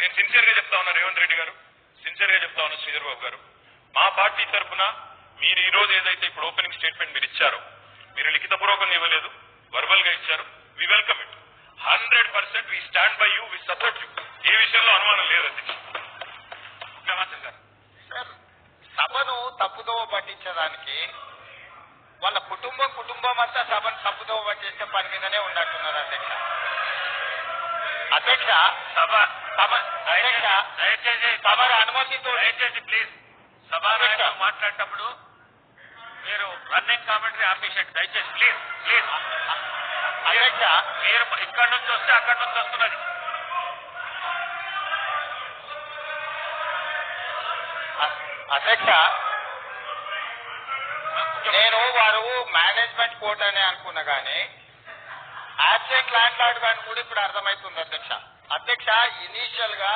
నేను సిన్సియర్గా చెప్తా ఉన్నా రేవంత్ రెడ్డి గారు. సిన్సియర్గా చెప్తా ఉన్నా శ్రీధర్ బాబు గారు. మా పార్టీ తరఫున మీరు ఈ రోజు ఏదైతే ఇప్పుడు ఓపెనింగ్ స్టేట్మెంట్ మీరు ఇచ్చారో మీరు లిఖితపూర్వకంగా ఇవ్వలేదు వర్బల్గా ఇచ్చారు we welcome it hundred percent we stand by you we support you ఏ విషయంలో అనుమానం లేదు అధ్యక్ష. సార్ సభను తప్పుదోవ పట్టించడానికి వాళ్ళ కుటుంబం కుటుంబం అంతా సభను తప్పుదోవ పట్టించే పని మీదనే ఉన్నట్టున్నారు అధ్యక్ష. అధ్యక్ష సభ దయచేసి తమరి అనుమతితో దయచేసి ప్లీజ్. సభానాయకులు మాట్లాడేటప్పుడు మీరు రన్నింగ్ కామెంటరీ ఆపేసండి దయచేసి ప్లీజ్ ప్లీజ్. అధ్యక్ష మీరు ఇక్కడ నుంచి వస్తే అక్కడ నుంచి వస్తున్నది. అధ్యక్ష నేను వారు మేనేజ్మెంట్ కోర్ట్ అని అనుకున్నా గానీ యాబ్సెంట్ ల్యాండ్ లార్డ్ అని కూడా ఇప్పుడు అర్థమవుతుంది అధ్యక్ష. అధ్యక్ష ఇనీషియల్గా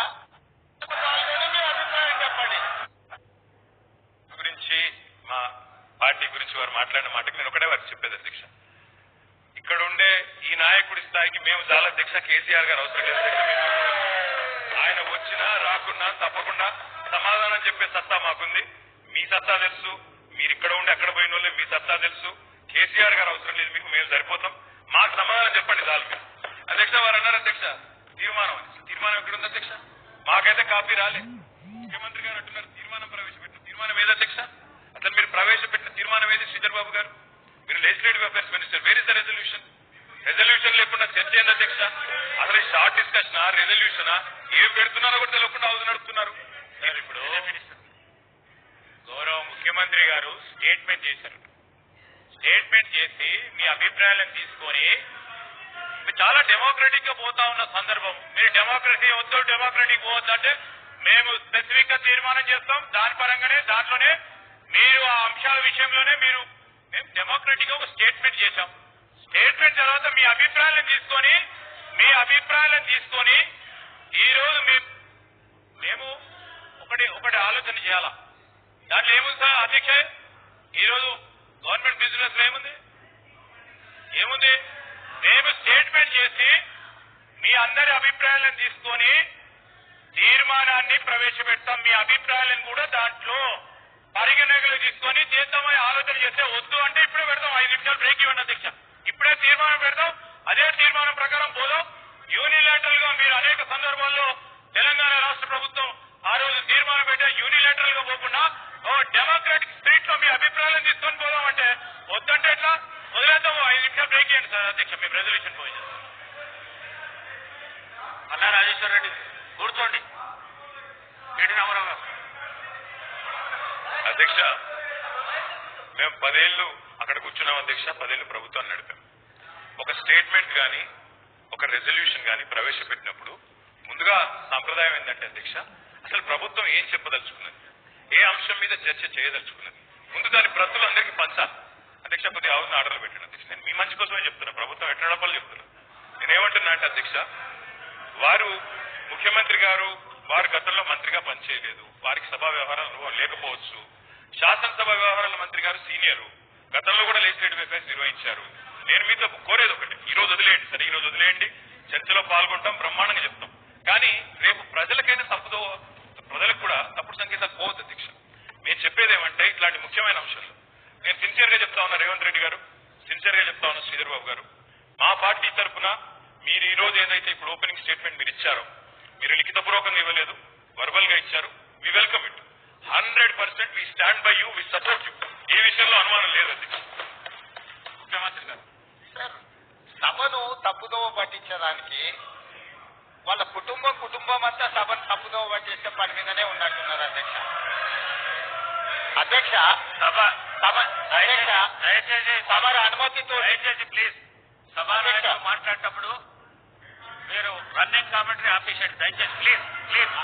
మీ అభిప్రాయం చెప్పండి. గురించి మా పార్టీ గురించి వారు మాట్లాడిన మాటకి నేను ఒకటే వారికి చెప్పేది అధ్యక్ష. ఇక్కడ ఉండే ఈ నాయకుడి స్థాయికి మేము చాలా అధ్యక్ష కేసీఆర్ గారు అవసరం లేదు ఆయన వచ్చినా రాకున్నా తప్పకుండా సమాధానం చెప్పే సత్తా మాకుంది. మీ సత్తా తెలుసు. మీరు ఇక్కడ ఉండి అక్కడ పోయిన వాళ్ళే మీ సత్తా తెలుసు. కేసీఆర్ గారు అవసరం లేదు మీకు మేము సరిపోతాం. మాకు సమాధానం చెప్పండి చాలు. మీరు అధ్యక్ష వారు అన్నారు అధ్యక్ష తీర్మానం అని. తీర్మానం ఎక్కడుంది అధ్యక్ష? మాకైతే కాపీ రాలే. ముఖ్యమంత్రి గారు అంటున్నారు తీర్మానం ప్రవేశపెట్టిన తీర్మానం ఏది అధ్యక్ష? అసలు మీరు ప్రవేశపెట్టిన తీర్మానం ఏది శ్రీధర్ బాబు గారు? మీరు legislative affairs minister where is the resolution resolution లేకుండా చర్చ ఏంది అధ్యక్ష? అసలు షార్ట్ డిస్కషన్ రెజల్యూషనా ఏం పెడుతున్నారో కూడా తెలియకుండా హౌస్ నడుపుతున్నారు. ఇప్పుడు గౌరవ ముఖ్యమంత్రి గారు స్టేట్మెంట్ చేశారు. స్టేట్మెంట్ చేసి మీ అభిప్రాయాలను తీసుకొని మీరు చాలా డెమోక్రటిక్గా పోతా ఉన్న సందర్భం. మీరు డెమోక్రసీ వద్దు డెమోక్రటిక్ పోవద్దు అంటే మేము స్పెసిఫిక్గా తీర్మానం చేస్తాం. దాని పరంగానే దాంట్లోనే మీరు ఆ అంశాల విషయంలోనే మీరు మేము డెమోక్రటిక్గా ఒక స్టేట్మెంట్ చేశాం. స్టేట్మెంట్ తర్వాత మీ అభిప్రాయాలను తీసుకొని మీ అభిప్రాయాలను తీసుకొని ఈ రోజు మేము మేము ఒకటి ఒకటి ఆలోచన చేయాలా? దాంట్లో ఏముంది సార్ అధ్యక్ష? ఈ రోజు గవర్నమెంట్ బిజినెస్లో ఏముంది? ఏముంది? మేము స్టేట్మెంట్ చేసి మీ అందరి అభిప్రాయాలను తీసుకొని తీర్మానాన్ని ప్రవేశపెడతాం. మీ అభిప్రాయాలను కూడా దాంట్లో పరిగణనలు తీసుకొని చేద్దామని ఆలోచన చేస్తే వద్దు అంటే ఇప్పుడే పెడతాం. ఐదు నిమిషాలు బ్రేక్ ఇవ్వండి అధ్యక్ష. ఇప్పుడే తీర్మానం పెడతాం. అదే తీర్మానం ప్రకారం పోదాం. యూనిలేటరల్గా మీరు అనేక సందర్భాల్లో తెలంగాణ రాష్ట్ర ప్రభుత్వం ఆ రోజు తీర్మానం పెట్టే యూనిలాటరల్గా పోకుండా ఓ డెమోక్రాటిక్ స్పిరిట్లో మీ అభిప్రాయాలను తీసుకొని పోదాం అంటే వద్దంటే ఎట్లా వదిలేద్దాం ఐదు నిమిషాలు బ్రేక్ ఇవ్వండి సార్ అధ్యక్ష మేము రిజర్వేషన్ పోయి మల్లా రాజేశ్వర రెడ్డి కూర్చోండి. కేటీ రామారావు గారు? అధ్యక్ష మేము పదేళ్ళు అక్కడ కూర్చున్నాం అధ్యక్ష పదేళ్ళు ప్రభుత్వాన్ని నడిపాం. ఒక స్టేట్మెంట్ కానీ ఒక రెజల్యూషన్ కానీ ప్రవేశపెట్టినప్పుడు ముందుగా సాంప్రదాయం ఏంటంటే అధ్యక్ష అసలు ప్రభుత్వం ఏం చెప్పదలుచుకున్నది? ఏ అంశం మీద చర్చ చేయదలుచుకున్నది? ముందు దాని అధ్యక్ష వారు ముఖ్యమంత్రి గారు వారు గతంలో మంత్రిగా పనిచేయలేదు. వారికి సభా వ్యవహారాలు అనుభవం లేకపోవచ్చు. శాసనసభ వ్యవహారాల మంత్రి గారు సీనియరు. గతంలో కూడా లెజిస్లేటివ్ అఫైర్స్ నిర్వహించారు. నేను మీతో కోరేది ఒకటి. ఈ రోజు వదిలేయండి సరే ఈ రోజు వదిలేయండి. చర్చలో పాల్గొంటాం బ్రహ్మాండంగా చెప్తాం. కానీ రేపు ప్రజలకైనా తప్పుదో ప్రజలకు కూడా తప్పుడు సంకేతాలు పోవద్దు అధ్యక్ష. నేను చెప్పేది ఏమంటే ఇట్లాంటి ముఖ్యమైన అంశాలు. నేను సిన్సియర్గా చెప్తా ఉన్నా రేవంత్ రెడ్డి గారు. సిన్సియర్గా చెప్తా ఉన్నా శ్రీధర్ బాబు గారు. మా పార్టీ తరఫున మీరు ఈ రోజు ఏదైతే ఇప్పుడు ఓపెనింగ్ స్టేట్మెంట్ మీరు ఇచ్చారో మీరు లిఖితపూర్వకంగా ఇవ్వలేదు వర్బల్గా ఇచ్చారు we welcome it hundred percent we stand by you we support you ఏ విషయంలో అనుమానం లేదు అధ్యక్ష ముఖ్యమంత్రి గారు సార్ సభను తప్పుదోవ పట్టించడానికి వాళ్ళ కుటుంబం కుటుంబం అంతా సభను తప్పుదోవ పట్టించే పని మీదనే ఉన్నట్టున్నారు అధ్యక్ష. అధ్యక్ష సభ సభ అధ్యక్ష దయచేసి తమరి అనుమతితో దయచేసి ప్లీజ్ సభానాయకులు మాట్లాడేటప్పుడు రన్నింగ్ కామెంటరీ ఆపేసండి దయచేసి ప్లీజ్ ప్లీజ్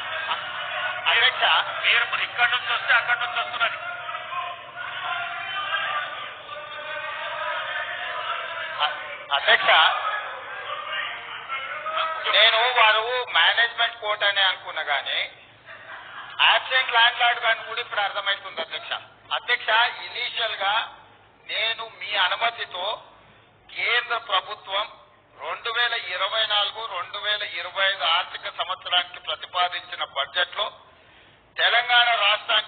అధ్యక్ష మీరు ఇక్కడ నుంచి వస్తే అక్కడ నుంచి వస్తున్నది. అధ్యక్ష నేను వారు మేనేజ్మెంట్ కోర్ట్ అని అనుకున్నా గానీ యాబ్సెంట్ ల్యాండ్ లార్డ్ అని కూడా ఇప్పుడు అర్థమవుతుంది అధ్యక్ష. అధ్యక్ష ఇనీషియల్గా నేను మీ అనుమతితో కేంద్ర ప్రభుత్వం రెండు వేల ఇరవై ఆర్థిక సంవత్సరానికి ప్రతిపాదించిన బడ్జెట్లో తెలంగాణ రాష్ట్రానికి